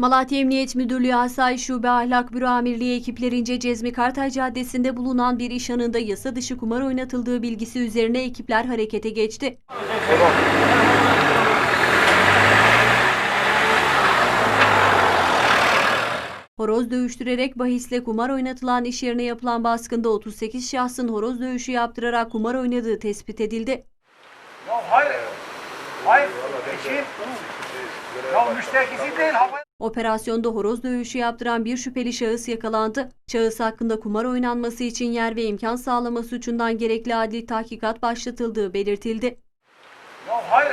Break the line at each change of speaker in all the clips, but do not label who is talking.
Malatya Emniyet Müdürlüğü Asayiş Şube Ahlak Büro Amirliği ekiplerince Cezmi Kartay Caddesi'nde bulunan bir iş anında yasa dışı kumar oynatıldığı bilgisi üzerine ekipler harekete geçti. Horoz dövüştürerek bahisle kumar oynatılan iş yerine yapılan baskında 38 şahsın horoz dövüşü yaptırarak kumar oynadığı tespit edildi.
Ya hayır. Hayır. Ya değil.
Operasyonda horoz dövüşü yaptıran bir şüpheli şahıs yakalandı. Şahıs hakkında kumar oynanması için yer ve imkan sağlama suçundan gerekli adli tahkikat başlatıldığı belirtildi.
Ya hayır.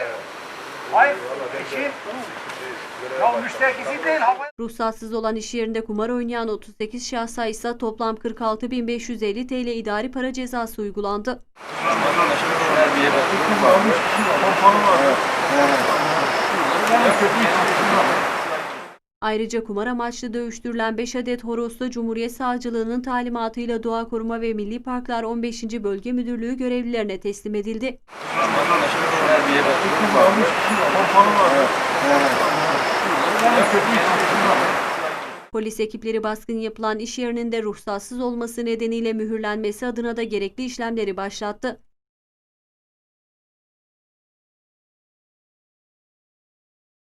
Hayır. Eşi. Ya müşterikisi değil. Hava.
Ruhsatsız olan iş yerinde kumar oynayan 38 şahsa ise toplam 46.550 TL idari para cezası uygulandı. Ayrıca kumar amaçlı dövüştürülen 5 adet horoz da Cumhuriyet Savcılığı'nın talimatıyla Doğa Koruma ve Milli Parklar 15. Bölge Müdürlüğü görevlilerine teslim edildi. Polis ekipleri baskın yapılan iş yerinin de ruhsatsız olması nedeniyle mühürlenmesi adına da gerekli işlemleri başlattı.